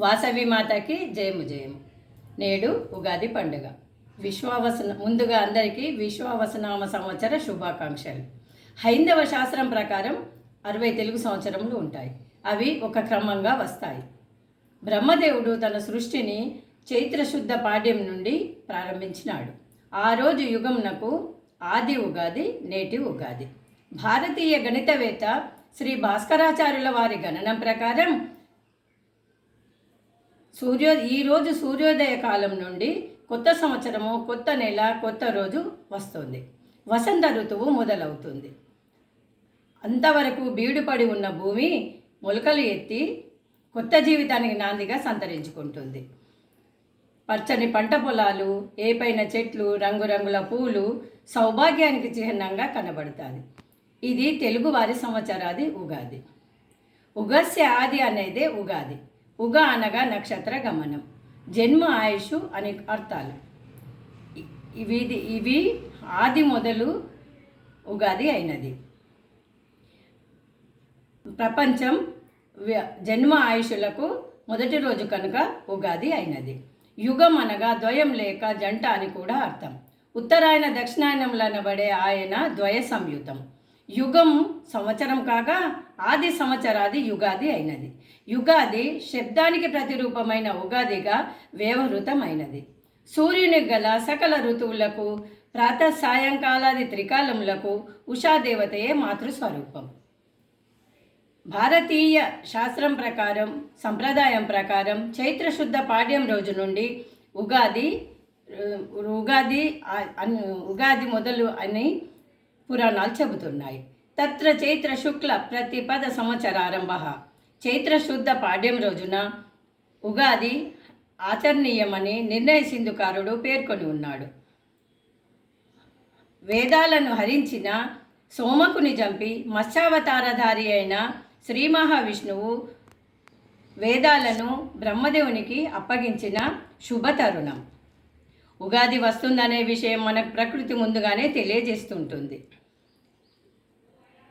వాసవి మాతకి జయము జయము. నేడు ఉగాది పండుగ. విశ్వావసన ముందుగా అందరికీ విశ్వావసనామ సంవత్సర శుభాకాంక్షలు. హైందవ శాస్త్రం ప్రకారం అరవై తెలుగు సంవత్సరములు ఉంటాయి. అవి ఒక క్రమంగా వస్తాయి. బ్రహ్మదేవుడు తన సృష్టిని చైత్రశుద్ధ పాడ్యం నుండి ప్రారంభించినాడు. ఆ రోజు యుగంనకు ఆది ఉగాది నేటి ఉగాది. భారతీయ గణితవేత్త శ్రీ భాస్కరాచార్యుల వారి గణనం ప్రకారం సూర్యో ఈరోజు సూర్యోదయ కాలం నుండి కొత్త సంవత్సరము కొత్త నెల కొత్త రోజు వస్తుంది. వసంత ఋతువు మొదలవుతుంది. అంతవరకు బీడుపడి ఉన్న భూమి మొలకలు ఎత్తి కొత్త జీవితానికి నాందిగా సంతరించుకుంటుంది. పచ్చని పంట పొలాలు ఏపైన చెట్లు రంగురంగుల పూలు సౌభాగ్యానికి చిహ్నంగా కనబడుతుంది ఇది తెలుగువారి సంవత్సరాది ఉగాది. ఉగస్య ఆది అనేదే ఉగాది. ఉగ అనగా నక్షత్ర గమనం. జన్మ ఆయుష్ అనే అర్థాలు. ఇవి ఇవి ఆది మొదలు ఉగాది అయినది. ప్రపంచం జన్మ ఆయుషులకు మొదటి రోజు కనుక ఉగాది అయినది. యుగం అనగా ద్వయం లేక జంట అని కూడా అర్థం. ఉత్తరాయణ దక్షిణాయనంలో అనబడే ఆయన ద్వయ సంయుతం. యుగం సంవత్సరం కాగా ఆది సంవత్సరాది యుగాది అయినది. యుగాది శబ్దానికి ప్రతిరూపమైన ఉగాదిగా వ్యవహృతమైనది. సూర్యుని గల సకల ఋతువులకు ప్రాత సాయంకాలాది త్రికాలములకు ఉషాదేవతయే మాతృస్వరూపం. భారతీయ శాస్త్రం ప్రకారం సంప్రదాయం ప్రకారం చైత్రశుద్ధ పాడ్యం రోజు నుండి ఉగాది ఉగాది ఉగాది మొదలు అని పురాణాలు చెబుతున్నాయి. తత్ర చైత్ర శుక్ల ప్రతిపద సంవత్సరారంభ. చైత్ర శుద్ధ పాడ్యం రోజున ఉగాది ఆచరణీయమని నిర్ణయ సింధుకారుడు పేర్కొని ఉన్నాడు. వేదాలను హరించిన సోమకుని చంపి మత్స్యావతారధారి అయిన శ్రీ మహావిష్ణువు వేదాలను బ్రహ్మదేవునికి అప్పగించిన శుభ తరుణం. ఉగాది వస్తుందనే విషయం మనకు ప్రకృతి ముందుగానే తెలియజేస్తుంటుంది.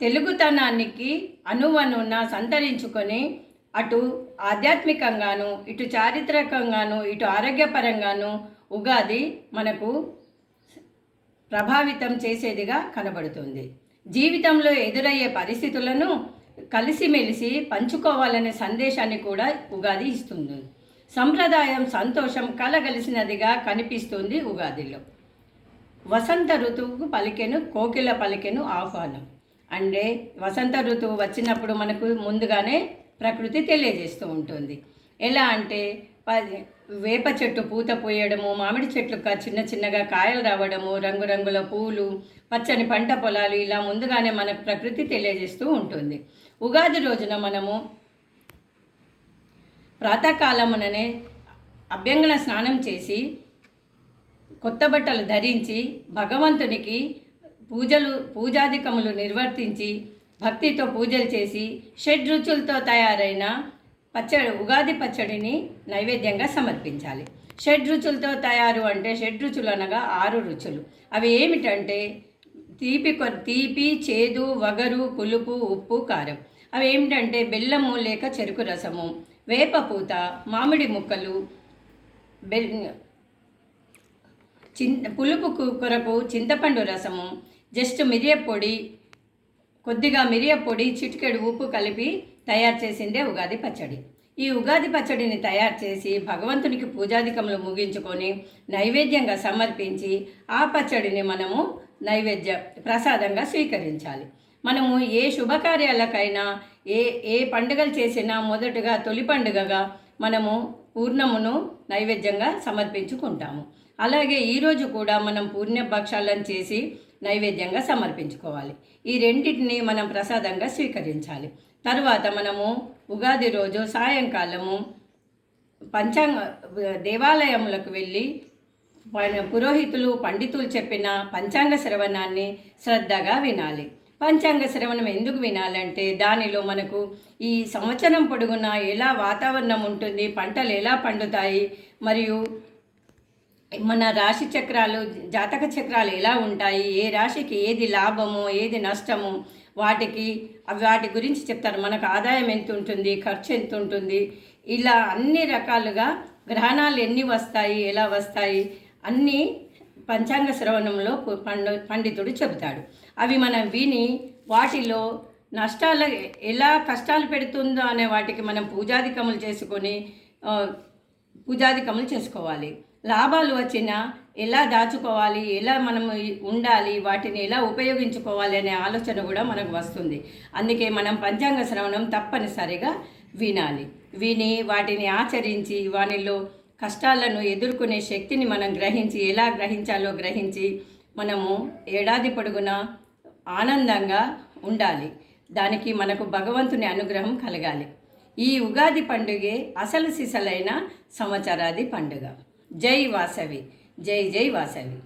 తెలుగుతనానికి అనువనున్న సంతరించుకొని అటు ఆధ్యాత్మికంగాను ఇటు చారిత్రకంగాను ఇటు ఆరోగ్యపరంగాను ఉగాది మనకు ప్రభావితం చేసేదిగా కనబడుతుంది. జీవితంలో ఎదురయ్యే పరిస్థితులను కలిసిమెలిసి పంచుకోవాలనే సందేశాన్ని కూడా ఉగాది ఇస్తుంది. సంప్రదాయం సంతోషం కలగలిసినదిగా కనిపిస్తుంది ఉగాదిలో. వసంత ఋతువుకు పలికెను కోకిల పలికెను ఆహ్వానం. అంటే వసంత ఋతువు వచ్చినప్పుడు మనకు ముందుగానే ప్రకృతి తెలియజేస్తూ ఉంటుంది. ఎలా అంటే ప- వేప చెట్టు పూత పోయడము మామిడి చెట్లు చిన్న చిన్నగా కాయలు రావడము రంగురంగుల పూలు పచ్చని పంట పొలాలు ఇలా ముందుగానే మనకు ప్రకృతి తెలియజేస్తూ ఉంటుంది. ఉగాది రోజున మనము ప్రాతకాలముననే అభ్యంగన స్నానం చేసి కొత్త బట్టలు ధరించి భగవంతునికి పూజలు పూజాధికములు నిర్వర్తించి భక్తితో పూజలు చేసి షడ్రుచులతో తయారైన పచ్చడి ఉగాది పచ్చడిని నైవేద్యంగా సమర్పించాలి. షడ్రుచులతో తయారు అంటే షడ్రుచులు అనగా ఆరు రుచులు. అవి ఏమిటంటే తీపి కొ తీపి చేదు వగరు పులుపు ఉప్పు కారం. అవి ఏమిటంటే బెల్లము లేక చెరుకు రసము వేపపూత మామిడి ముక్కలు బెల్ చిన్ పులుపు కు- కొరకు చింతపండు రసము జస్ట్ మిరియ పొడి కొద్దిగా మిరియ పొడి చిటికెడు ఉప్పు కలిపి తయారు చేసిందే ఉగాది పచ్చడి. ఈ ఉగాది పచ్చడిని తయారు చేసి భగవంతునికి పూజాధికములు ముగించుకొని నైవేద్యంగా సమర్పించి ఆ పచ్చడిని మనము నైవేద్య ప్రసాదంగా స్వీకరించాలి. మనము ఏ శుభకార్యాలకైనా ఏ ఏ పండుగలు చేసినా మొదటగా తొలి పండుగగా మనము పూర్ణమును నైవేద్యంగా సమర్పించుకుంటాము. అలాగే ఈరోజు కూడా మనం పూర్ణ భక్షాలను చేసి నైవేద్యంగా సమర్పించుకోవాలి. ఈ రెండింటిని మనం ప్రసాదంగా స్వీకరించాలి. తరువాత మనము ఉగాది రోజు సాయంకాలము పంచాంగ దేవాలయములకు వెళ్ళి పురోహితులు పండితులు చెప్పిన పంచాంగ శ్రవణాన్ని శ్రద్ధగా వినాలి. పంచాంగ శ్రవణం ఎందుకు వినాలంటే దానిలో మనకు ఈ సంవత్సరం పొడుగునా ఎలా వాతావరణం ఉంటుంది పంటలు ఎలా పండుతాయి మరియు మన రాశి చక్రాలు జాతక చక్రాలు ఎలా ఉంటాయి? ఏ రాశికి ఏది లాభము ఏది నష్టము? వాటికి వాటి గురించి చెప్తారు. మనకు ఆదాయం ఎంత ఉంటుంది ఖర్చు ఎంత ఉంటుంది ఇలా అన్ని రకాలుగా గ్రహణాలు ఎన్ని వస్తాయి ఎలా వస్తాయి? అన్నీ పంచాంగ శ్రవణంలో పండు పండితుడు చెబుతాడు. అవి మనం విని వాటిలో నష్టాలు ఎలా కష్టాలు పెడుతుందో అనే వాటికి మనం పూజాధికములు చేసుకొని పూజాధికములు చేసుకోవాలి. లాభాలు వచ్చినా ఎలా దాచుకోవాలి ఎలా మనం ఉండాలి వాటిని ఎలా ఉపయోగించుకోవాలి అనే ఆలోచన కూడా మనకు వస్తుంది. అందుకే మనం పంచాంగ శ్రవణం తప్పనిసరిగా వినాలి. విని వాటిని ఆచరించి వానిలో కష్టాలను ఎదుర్కొనే శక్తిని మనం గ్రహించి ఎలా గ్రహించాలో గ్రహించి మనము ఏడాది పొడుగునా ఆనందంగా ఉండాలి. దానికి మనకు భగవంతుని అనుగ్రహం కలగాలి. ఈ ఉగాది పండుగే అసలు సిసలైన సంవత్సరాది పండుగ. జై వాసవి జై జై వాసవి